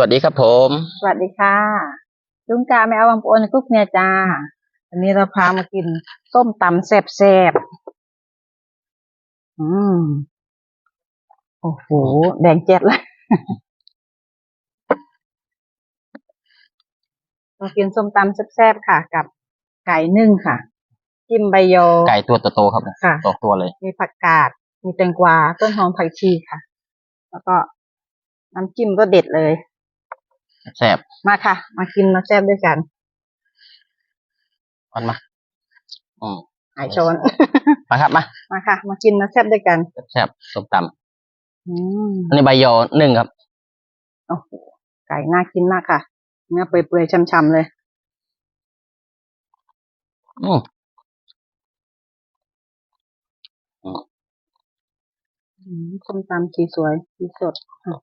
วัสดีครับผม สวัสดีค่ะ ลุงกาไม่เอาบางปอนกุ๊กเนี่ยจ้าวันนี้เราพามากินส้มตำแซ่บๆ อืม โอ้โห แดงเจ็ดเลยมากินส้มตำแซ่บๆ ค่ะ กับไก่นึ่งค่ะ จิ้มใบโยไก่ตัวโตๆครับค่ะตกตัวเลย มีผักกาด มีแตงกวา ต้นหอมผักชีค่ะ แล้วก็น้ำจิ้มก็เด็ดเลย แซ่บมาค่ะ มากินมาแซ่บด้วยกันมันมาอืมหายชนมาครับมามาค่ะ มากินมาแซ่บด้วยกันแซ่บๆส้มตอืมำอันนี้ใบยอหนึ่งครับโอ้โหไก่น่ากินมากค่ะ เนื้อเปื่อยๆช่ำๆเลย อืมอืมส้มตำสีสวยสีสดค่ะ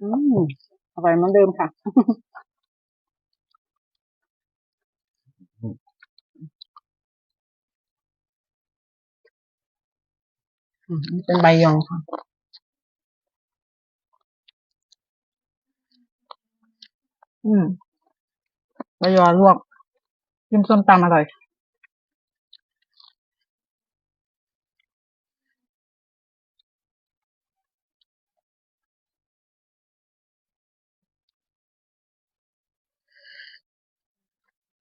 อืมอร่อยเหมือนเดิมค่ะอืมนี่เป็นใบยองค่ะ อืมใบยอลวกจิ้มส้มตำอร่อย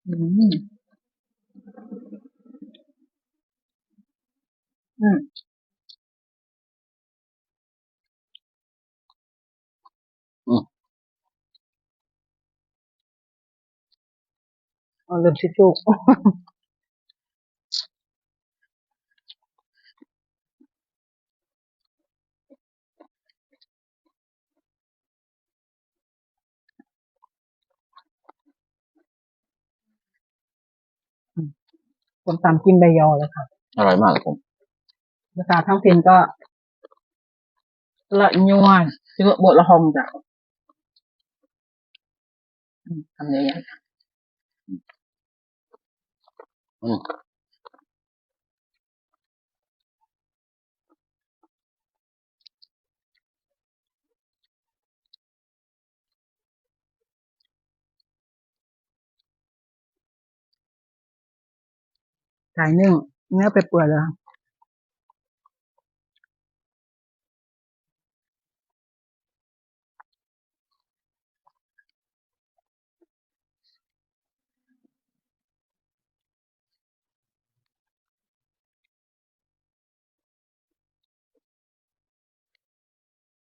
อืมอืมเอา ลืมชิชชู่คนตำกินใบยอเลยค่ะ อร่อยมากครับผมภาษาท้องถิ่นก็ละยวนชื่อบทละหองจ้ะอืมทำยังไง ไก่นึ่งเนื้อไปเปื่อยๆเลยค่ะ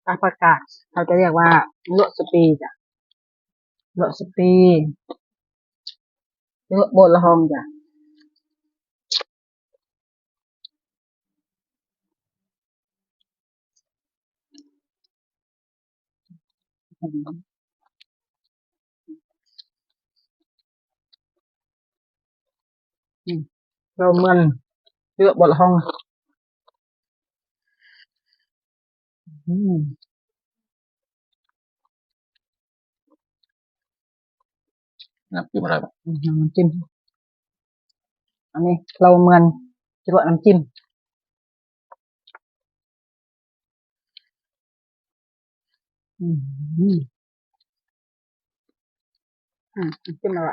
ปาประกาศเขาจะเรียกว่าลสปีจ้ะลสปีหรือว่าบทละหองจ้ะอืมอืม เราเมือนเลือกบทละหองอืมน้ำจิ้มอร่อยมากอืมน้ำจิ้มอันนี้เราเหมือนจรวดน้ำจิ้ม อืมอืมอืมน้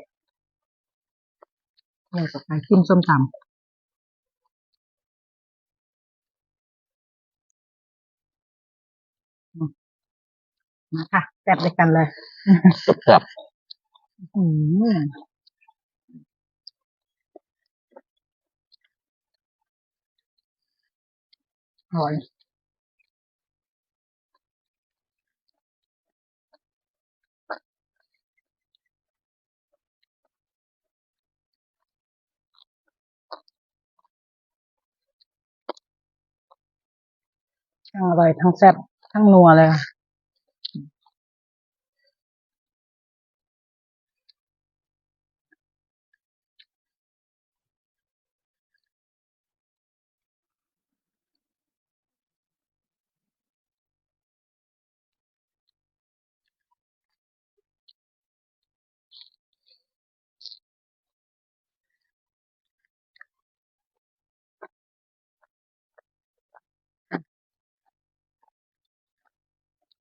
ำ จิ้มอร่อยยอยอกับไก่ยอกับไก่จิ้มส้มตำอืมมาค่ะแซ่บด้วยกันเลยแซ่บอืมอร่อย ทั้งอร่อยทั้งแซ่บทั้งนัวเลย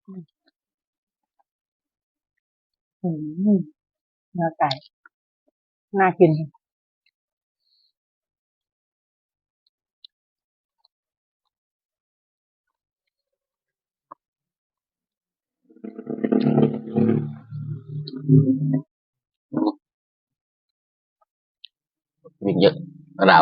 ค่ะอืมเนื้อไก่น่ากิน วิ่งเยอะเรา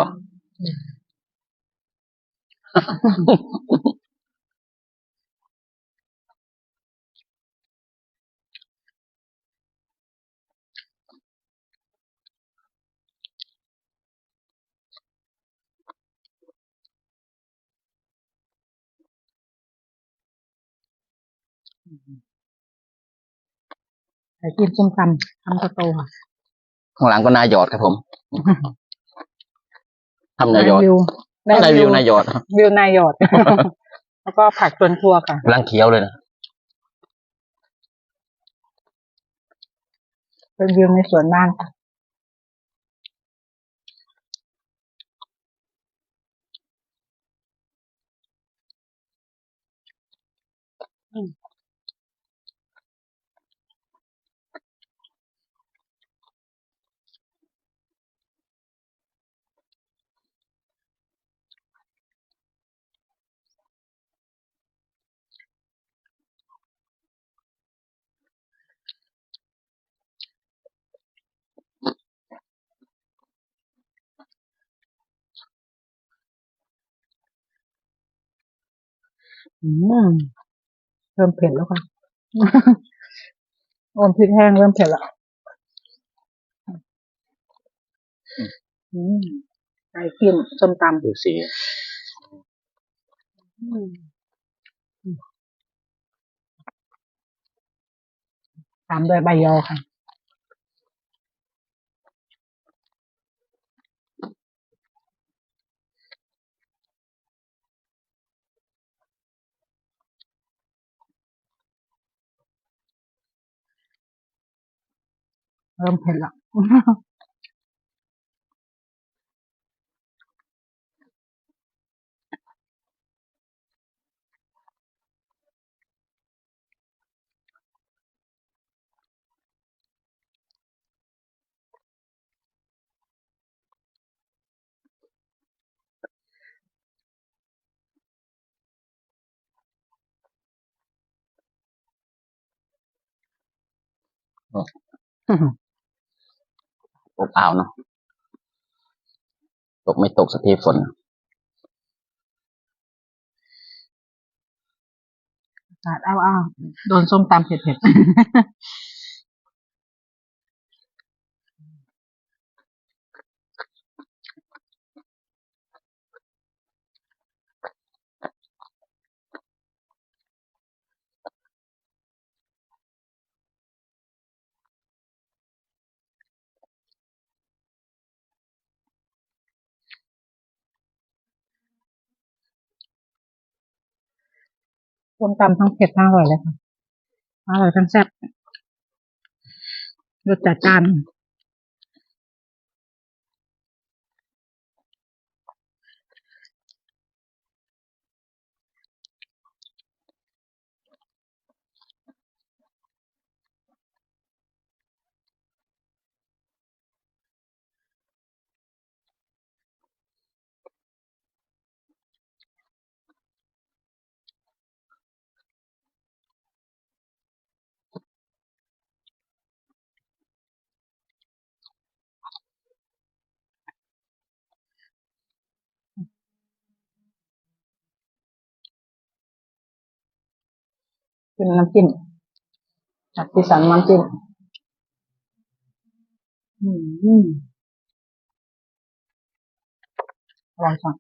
ไก่กินส้มตำทำโตๆค่ะข้างหลังก็นายอดครับผมทำนายอดวิวนายวิวนายอดวิวนายอด แล้วก็ผักสวนครัวค่ะกำลังเคี้ยวเลยนะเป็นวิวในสวนบ้านค่ะ เริ่มเผ็ดแล้วค่ะอมพริกแห้งเริ่มเผ็ดแล้วอืมไก่กินส้มตำดูสีอืมตามด้วยใบยอค่ะ เริ่มเผ็ดแล้ว อบอ้าวเนาะตกไม่ตกสักทีฝนอาดอ้าวอ้าวโดนส้มตำเผ็ดๆ ส้มตำทั้งเผ็ดทั้งอร่อยเลยค่ะ อร่อยทั้งแซ่บรสจัดจ้าน เป็นน้ำจิ้มจัดพิสันน้ำจิ้มอมอร่อยจัง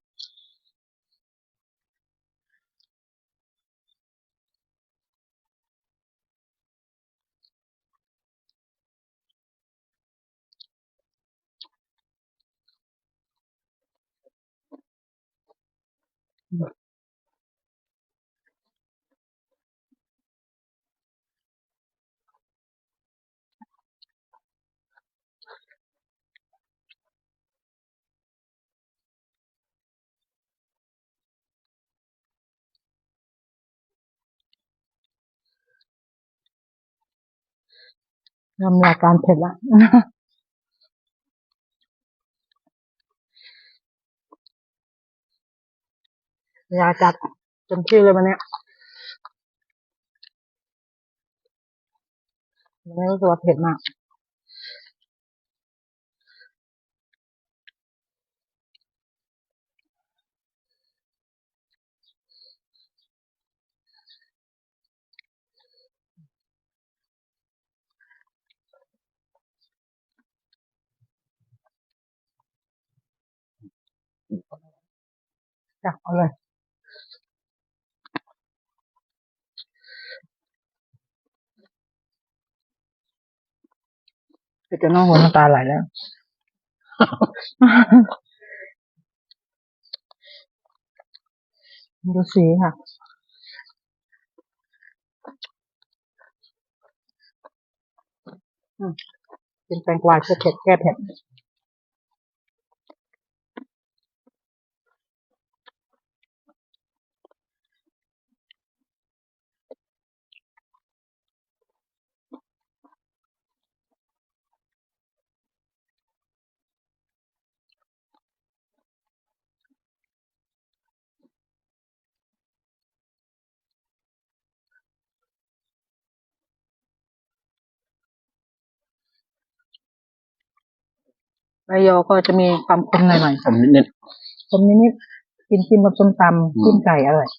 เริ่มมีอาการเผ็ดละยาจัดเต็มที่เลยวันเนี้ยวันไม่รู้สึกว่าเผ็ดมาก จับเอาเลยเดี๋ยวจะน้องหัวน้ำตาไหลแล้ว ดูสีค่ะเป็นแตงกวาเพื่อเผ็ดแก้เผ็ด ใบยอก็จะมีความคมหน่อยๆผมนิดคมนิดๆกินจิ้มกับส้มตำจิ้มไก่อร่อย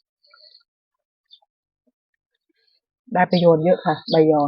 ได้ประโยชน์เยอะค่ะ ใบยอ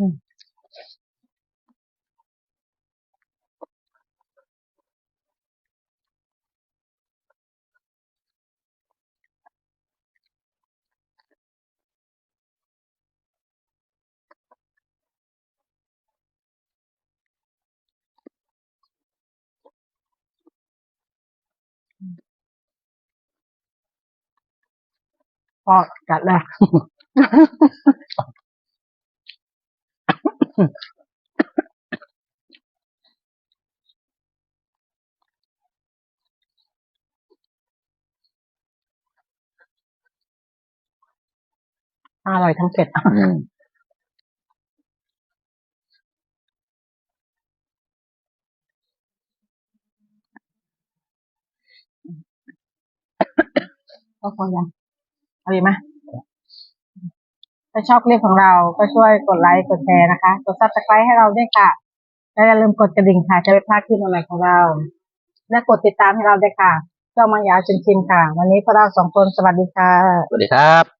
อืมพอกัดเลย อร่อยทั้งเผ็ดๆอืมก็พอยังเอาดีกไหม ถ้าชอบคลิปของเราก็ช่วยกดไลค์กดแชร์นะคะ กดซับสไครต์ให้เราด้วยค่ะ และอย่าลืมกดกระดิ่งค่ะ จะไม่พลาดคลิปใหม่ของเรา และกดติดตามให้เราด้วยค่ะเจ้ามายาชินชินค่ะ วันนี้พวกเราสองคนสวัสดีค่ะ สวัสดีครับ